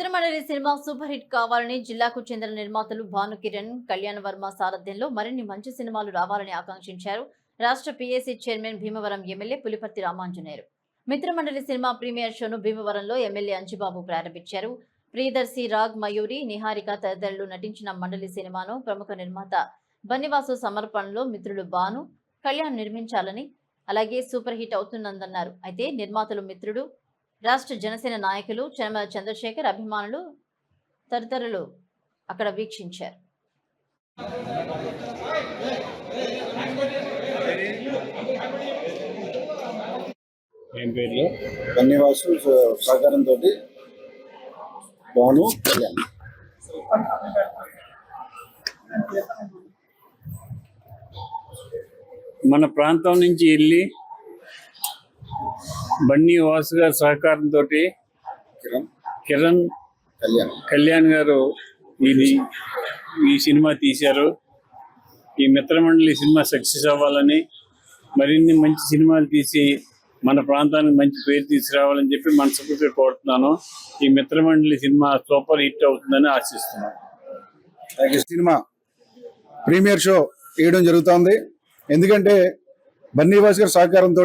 మిత్రమండలి cinema super hit కావాలని జిల్లాకు చెందిన నిర్మాతలు భాను కిరణ్ కళ్యాణ్ వర్మ సారథ్యంలో మరిన్ని మంచి సినిమాలు రావాలని ఆకాంక్షించారు. రాష్ట్ర PAC chairman Bhimavaram MLA Pulaparthi Ramanjaneyulu. Mithramandali cinema premiere షోను భీమవరంలో ఎమ్మెల్యే అంచిబాబు ప్రారంభించారు. ప్రియదర్శి రాగ్ మయూరి నిహారిక తదితరులు నటించిన మండలి సినిమాను ప్రముఖ నిర్మాత బన్నివాసు సమర్పణలో మిత్రులు భాను కళ్యాణ్ నిర్మించాలని అలాగే సూపర్ హిట్ అవుతుందన్నారు అయితే నిర్మాతలు మిత్రుడు రాష్ట్ర జనసేన నాయకులు చనమల చంద్రశేఖర్ అభిమానులు తదితరులు అక్కడ వీక్షించారు. సహకారంతో భాను కళ్యాణ్. మన ప్రాంతం నుంచి వెళ్ళి బన్నీ వాసు గారి సహకారంతో కిరణ్. కళ్యాణ్. కళ్యాణ్ గారు ఇది ఈ సినిమా తీశారు. ఈ మిత్రమండలి సినిమా సక్సెస్ అవ్వాలని మరిన్ని మంచి సినిమాలు తీసి మన ప్రాంతానికి మంచి పేరు తీసుకురావాలని చెప్పి మనస్ఫూర్తిగా కోరుతున్నాను. ఈ మిత్రమండలి సినిమా సూపర్ హిట్ అవుతుందని ఆశిస్తున్నాను. సినిమా ప్రీమియర్ షో వేయడం జరుగుతోంది. ఎందుకంటే బన్నీవాస్ గారి సహకారంతో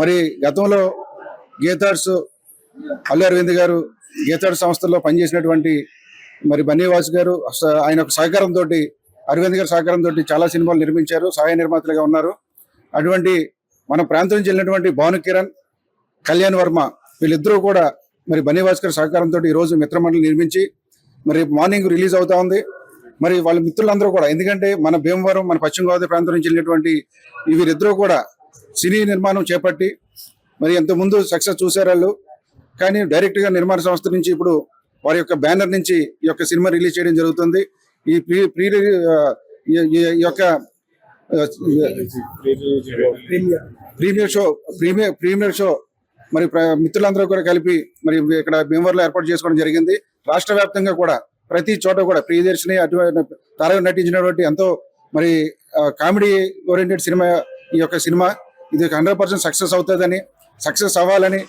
మరి గతంలో గీతార్స్ అల్లు అరవింద్ గారు గీతార్స్ సంస్థల్లో పనిచేసినటువంటి మరి బన్నీవాస్ గారు ఆయన ఒక సహకారంతో అరవింద్ గారి సహకారంతో చాలా సినిమాలు నిర్మించారు సహాయ నిర్మాతలుగా ఉన్నారు. అటువంటి మన ప్రాంతం నుంచి వెళ్ళినటువంటి భాను కిరణ్ కళ్యాణ్ వర్మ వీళ్ళిద్దరూ కూడా మరి బన్నీవాస్ గారి సహకారంతో ఈరోజు మిత్రమండలి నిర్మించి మరి మార్నింగ్ రిలీజ్ అవుతా ఉంది. మరి వాళ్ళ మిత్రులందరూ కూడా ఎందుకంటే మన భీమవరం మన పశ్చిమ గోదావరి ప్రాంతం నుంచి వెళ్ళినటువంటి వీరిద్దరూ కూడా సినీ నిర్మాణం చేపట్టి మరి ఎంతో ముందు సక్సెస్ చూశారు వాళ్ళు. కానీ డైరెక్ట్గా నిర్మాణ సంస్థ నుంచి ఇప్పుడు వారి యొక్క బ్యానర్ నుంచి ఈ యొక్క సినిమా రిలీజ్ చేయడం జరుగుతుంది. ఈ ప్రీ ప్రీ ఈ- యొక్క premiere show premiere premiere show మరి ప్ర- మిత్రులందరూ కూడా కలిపి మరి ఇక్కడ భీమవరంలో ఏర్పాటు చేసుకోవడం జరిగింది. రాష్ట్ర వ్యాప్తంగా కూడా ప్రతి చోట కూడా ప్రియదర్శిని అటువంటి తారగా నటించినటువంటి ఎంతో మరి కామెడీ ఓరియంటెడ్ సినిమా ఈ యొక్క సినిమా ఇది హండ్రెడ్ పర్సెంట్ సక్సెస్ అవుతుందని సక్సెస్ అవ్వాలని